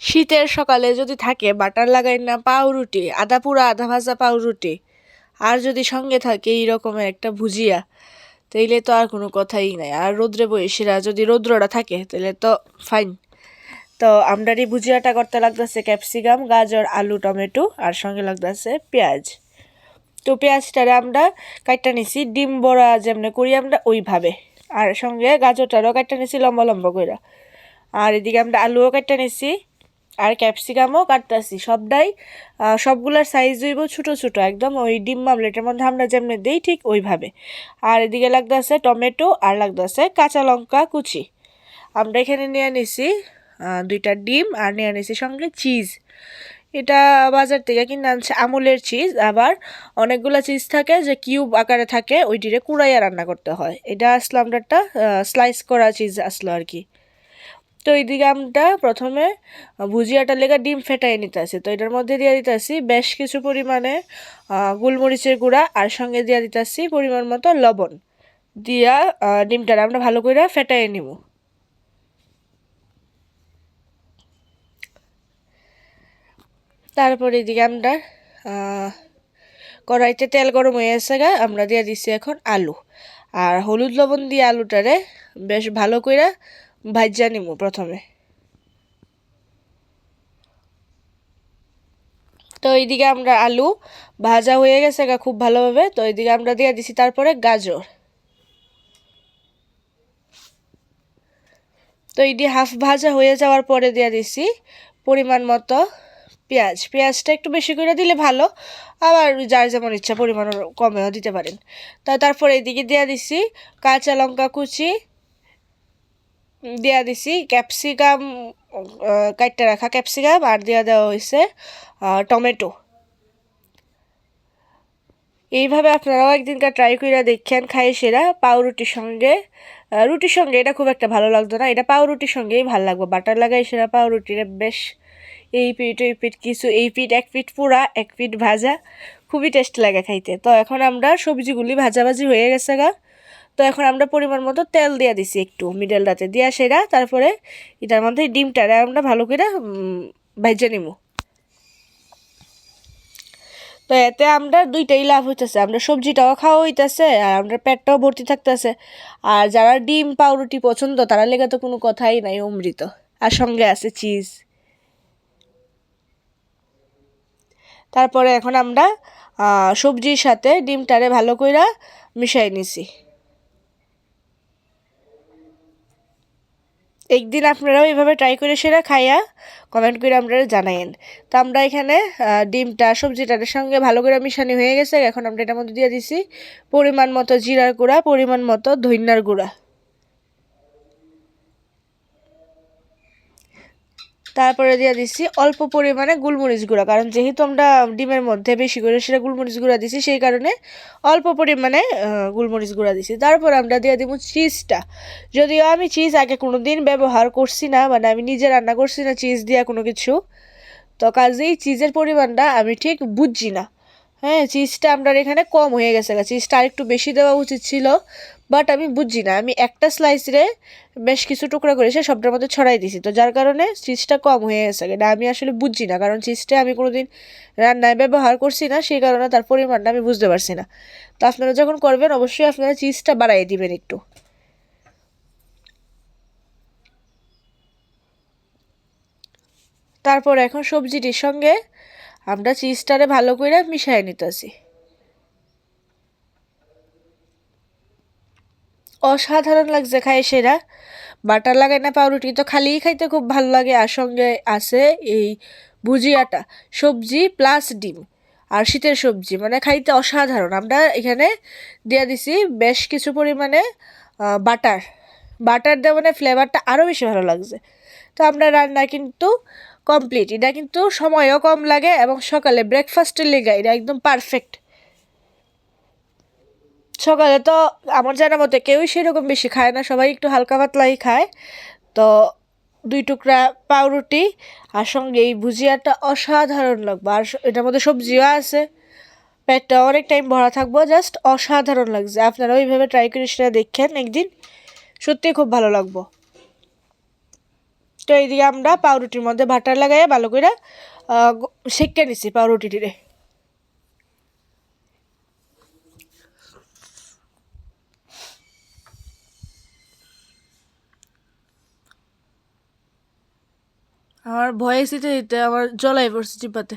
শীতের সকালে যদি থাকে, বাটার লাগাই না, পাউরুটি আধা পুরা আধা ভাজা পাউরুটি। আর যদি সঙ্গে থাকে, এই রকমের একটা ভুজিয়া, তাইলে তো আর কোনো কথাই নাই। আর রৌদ্রে বয়সীরা যদি রৌদ্রটা থাকে তাহলে তো ফাইন তো আমরার এই ভুজিয়াটা করতে লাগতেছে ক্যাপসিকাম, গাজর, আলু, টমেটো, আর সঙ্গে লাগতেছে পেঁয়াজ। তো পেঁয়াজটারে আমরা কাটটা নিছি, ডিম বড়া যেমনি করি আমরা ওইভাবে। আর সঙ্গে গাজরটারও কাটটা নিছি লম্বা লম্বা করে আর এদিকে আমরা আলুও কাটটা নিছি আর ক্যাপসিকামও কাটতেছি, সবটাই সবগুলার সাইজ হইব ছোটো ছোটো, একদম ওই ডিম মামলেটের মধ্যে আমরা যেমনি দিই ঠিক ওইভাবে। আর এদিকে লাগতে লাগতেছে টমেটো আর লাগতেছে কাঁচা লঙ্কা কুচি। আমরা এখানে নিয়ে নিছি দুইটা ডিম আর নিয়ে নিছি সঙ্গে চিজ এটা বাজার থেকে কিনে আনছে আমুলের চিজ আবার অনেকগুলো চিজ থাকে যে কিউব আকারে থাকে, ওইটিরে কুড়াইয়া রান্না করতে হয়। এটা আসলো আমরা একটা স্লাইস করা চিজ আসলো আর কি। তো এইদিকে আমরা প্রথমে ভুজিয়াটা লেগে ডিম ফেটাই নিতে আসি তো এটার মধ্যে দিয়ে দিতেছি বেশ কিছু পরিমাণে গোলমরিচের গুঁড়া আর সঙ্গে দিয়ে দিতেছি পরিমাণ মতো লবণ। দিয়া ডিমটা আমরা ভালো করে ফেটাই নিব। তারপরে এদিকে আমরা কড়াইতে তেল গরম হয়ে গেছে গা, আমরা দিয়ে দিচ্ছি এখন আলু। আর হলুদ লবণ দিয়ে আলুটারে বেশ ভালো করে ভাজ্যা নিব প্রথমে। তো এইদিকে আমরা আলু ভাজা হয়ে গেছে গা খুব ভালোভাবে। তো এইদিকে আমরা দিয়ে দিছি তারপরে গাজর। তো এইটি হাফ ভাজা হয়ে যাওয়ার পরে দিয়ে দিছি পরিমাণ মতো পেঁয়াজ। পেঁয়াজটা একটু বেশি করে দিলে ভালো, আবার যার যেমন ইচ্ছা পরিমাণ কমেও দিতে পারেন। তা তারপরে এইদিকে দিয়ে দিছি কাঁচা লঙ্কা কুচি দেওয়া দিছি। ক্যাপসিকাম কাটতে রাখা ক্যাপসিকাম আর দেওয়া দেওয়া হয়েছে টমেটো এইভাবে আপনারাও একদিনকার ট্রাই করে দেখেন খাই সেরা পাউরুটির সঙ্গে। রুটির সঙ্গে এটা খুব একটা ভালো লাগতো না। এটা পাউরুটির সঙ্গেই ভালো লাগবে। বাটার লাগাই সেরা পাউরুটির বেশ এই পিঠ, ওই পিঠ, কিছু এই পিঠ, এক পিঠ পোড়া এক পিঠ ভাজা। খুবই টেস্ট লাগে খাইতে। তো এখন আমরা সবজিগুলি ভাজাভাজি হয়ে গেছে গা। তো এখন আমরা পরিমাণ মতো তেল দিয়ে দিছি একটু মিডলটাতে দিয়া সেরা, তারপরে এটার মধ্যে ডিমটারে আমরা ভালো করে ভেজে নিব তো এতে আমরা দুইটাই লাভ হইতেছে। আমরা সবজিটাও খাওয়া হইতেছে, আর আমরা পেটটাও ভর্তি থাকতেছে। আর যারা ডিম, পাউরুটি পছন্দ, তারা লেগে তো কোনো কথাই নাই, অমৃত। আর সঙ্গে আছে চিজ তারপরে এখন আমরা সবজির সাথে ডিমটারে ভালো করে মিশাই নিছি। একদিন আপনারাও এইভাবে ট্রাই করে সেরা খাইয়া কমেন্ট করে আপনারা জানাইন তো আমরা এখানে ডিমটা সবজিটার সঙ্গে ভালো করে মিশানি হয়ে গেছে। এখন আমরা এটার মধ্যে দিয়ে দিছি পরিমাণ মতো জিরার গুঁড়া, পরিমাণ মতো ধইনার গুঁড়া। তারপরে দিয়ে দিচ্ছি অল্প পরিমাণে গুলমরিচ গুঁড়া, কারণ যেহেতু আমরা ডিমের মধ্যে বেশি করে সেটা গুলমরিচ গুঁড়া দিছি, সেই কারণে অল্প পরিমাণে গুলমরিচ গুঁড়া দিছি। তারপর আমরা দিয়ে দিব চিজটা যদিও আমি চিজ আগে কোনো দিন ব্যবহার করছি না মানে আমি নিজে রান্না করছি না চিজ দিয়া কোনো কিছু, তো কাজেই চিজের পরিমাণটা আমি ঠিক বুঝছি না। হ্যাঁ চিজটা আমরা এখানে কম হয়ে গেছে চিজটা আরেকটু বেশি দেওয়া উচিত ছিল বাট আমি বুঝছি না। আমি একটা স্লাইসরে বেশ কিছু টুকরা করে সে সবটার মধ্যে ছড়াই দিছি। তো যার কারণে চিজটা কম হয়ে গেছে। না আমি আসলে বুঝছি না, কারণ চিজটা আমি কোনোদিন রান্নায় ব্যবহার করছি না, সেই কারণে তার পরিমাণটা আমি বুঝতে পারছি না। তো আপনারা যখন করবেন, অবশ্যই আপনারা চিজটা বাড়াই দিবেন একটু। তারপর এখন সবজিটির সঙ্গে আমরা চিজটারে ভালো করে মিশাই নিতেছি। অসাধারণ লাগছে খাই সেরা। বাটার লাগাই না পাউরুটি তো খালিই খাইতে খুব ভালো লাগে। আর সঙ্গে আছে এই ভুজিয়াটা, সবজি প্লাস ডিম। আর শীতের সবজি মানে খাইতে অসাধারণ। আমরা এখানে দিয়ে দিছি বেশ কিছু পরিমাণে বাটার। বাটার দেওয়া মানে ফ্লেভারটা আরও বেশি ভালো লাগছে। তো আমরা রান্না কিন্তু কমপ্লিট এটা কিন্তু সময়ও কম লাগে এবং সকালে ব্রেকফাস্টের লেগে, এটা একদম পারফেক্ট সকালে তো আমার জানা মতে কেউই সেরকম বেশি খায় না, সবাই একটু হালকা পাতলাই খায়। তো দুই টুকরা পাউরুটি আর সঙ্গে এই ভুজিয়াটা অসাধারণ লাগবে। আর এটার মধ্যে সবজিও আছে। পেটটা অনেক টাইম ভরা থাকব জাস্ট অসাধারণ লাগছে। আপনারা ওইভাবে ট্রাই করে সেটা দেখেন একদিন। সত্যিই খুব ভালো লাগবো। তো এইদিকে আমরা পাউরুটির মধ্যে ভাটার লাগাইয়া ভালো করে সেঁকে নিছি পাউরুটিটিরে। আমার ভয়েস দিতে দিতে আমার জলাই পড়ছে চিপাতে